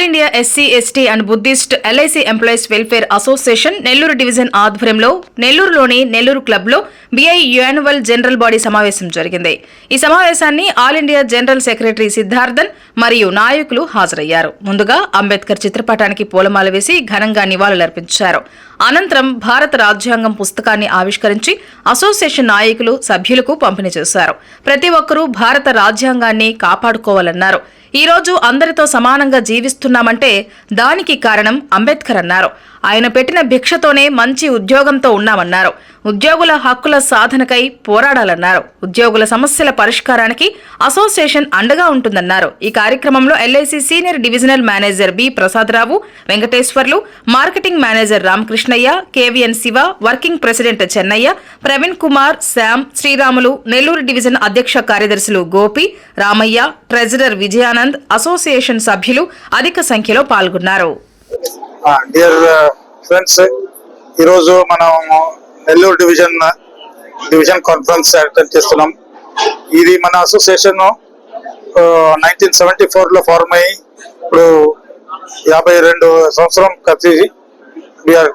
All India SC ST and Buddhist LIC employees welfare association Nellore division ఆధ్వర్యంలో నెల్లూరులోని నెల్లూరు క్లబ్లో BI annual general body సమావేశం జరిగింది. ఈ సమావేశాన్ని all India general secretary Siddharthan మరియు నాయకులు హాజరయ్యారు. ముందుగా అంబేద్కర్ చిత్రపటానికి పూలమాల వేసి ఘనంగా నివాళులర్పించారు. అనంతరం భారత రాజ్యాంగం పుస్తకాన్ని ఆవిష్కరించి అసోసియేషన్ నాయకులు సభ్యులకు పంపిణీ చేశారు. ప్రతి ఒక్కరూ భారత రాజ్యాంగాన్ని కాపాడుకోవాలన్నారు. ఈ రోజు అందరితో సమానంగా జీవిస్తున్నామంటే దానికి కారణం అంబేద్కర్ అన్నారు. ఆయన పెట్టిన భిక్షతోనే మంచి ఉద్యోగంతో ఉన్నామన్నారు. ఉద్యోగుల హక్కుల సాధనకై పోరాడాలన్నారు. ఉద్యోగుల సమస్యల పరిష్కారానికి అసోసియేషన్ అండగా ఉంటుందన్నారు. ఈ కార్యక్రమంలో LIC senior divisional manager B Prasadarao Venkateswarlu marketing manager Ramakrishnaiah KVN Siva working president Chennaiah Praveen Kumar Shyam Sriramulu Nellore division అధ్యక్ష కార్యదర్శులు గోపి రామయ్య ట్రెజరర్ విజయానంద్ అసోసియేషన్ సభ్యులు అధిక సంఖ్యలో పాల్గొన్నారు. డియర్ ఫ్రెండ్స్ ఈరోజు మనం Nellore division division conference attend చేస్తున్నాం. ఇది మన అసోసియేషన్ నైన్టీన్ సెవెంటీ లో ఫార్మ్ అయ్యి ఇప్పుడు యాభై రెండు సంవత్సరం కలిసి we are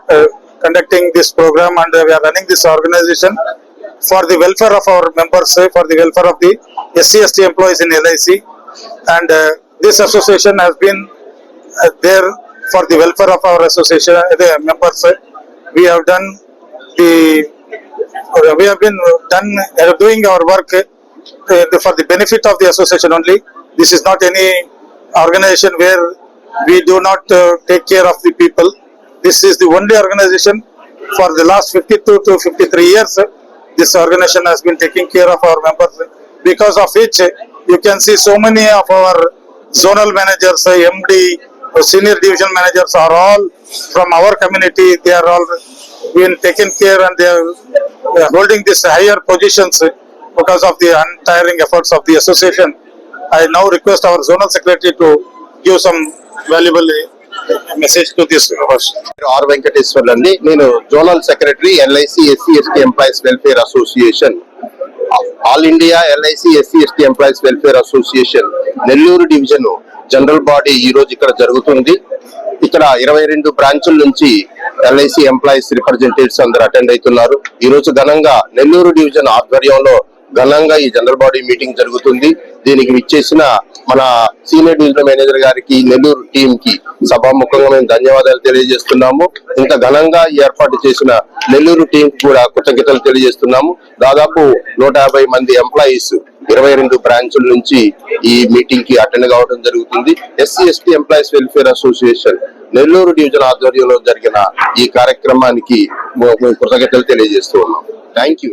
conducting this programme and we are running this organisation for the welfare of our members for the welfare of the SC ST employees in LIC and this association association been there for the welfare of our association uh, the members. We have done the uh, we have been done uh, doing our work uh, for the benefit of the association only. This is not any organization where we do not uh, take care of the people. This is the only organization for the last 52 to 53 years uh, this organization has been taking care of our members. Because of which uh, you can see so many of our zonal managers, uh, MD, uh, senior division managers are all from our community. They are all been taken care and they are uh, holding this higher positions uh, because of the untiring efforts of the association. I now request our zonal secretary to give some valuable uh, message to this members. పేరు are Venkateswarlu అండి నేను zonal secretary LIC SC ST employees welfare association all India LIC SC ST employees welfare association Nellore division general body ఈ రోజు ఇక్కడ జరుగుతుంది. ఇక్కడ ఇరవై రెండు బ్రాంచుల నుంచి ఎల్ఐసి ఎంప్లాయీస్ రిప్రజెంటేటివ్స్ అందరు అటెండ్ అవుతున్నారు. ఈ రోజు ఘనంగా నెల్లూరు డివిజన్ ఆధ్వర్యంలో ఘనంగా ఈ జనరల్ బాడీ మీటింగ్ జరుగుతుంది. దీనికి విచ్చేసిన మన సీనియర్ డివిజనల్ మేనేజర్ గారికి నెల్లూరు టీం కి సభాముఖంగా మేము ధన్యవాదాలు తెలియజేస్తున్నాము. ఇంత ఘనంగా ఈ ఏర్పాటు చేసిన నెల్లూరు టీం కూడా కృతజ్ఞతలు తెలియజేస్తున్నాము. దాదాపు నూట యాభై మంది ఎంప్లాయీస్ ఇరవై రెండు బ్రాంచుల నుంచి ఈ మీటింగ్కి అటెండ్ కావడం జరుగుతుంది. SC ST employees welfare association Nellore division ఆధ్వర్యంలో జరిగిన ఈ కార్యక్రమానికి కృతజ్ఞతలు తెలియజేస్తూ ఉన్నాం. Thank you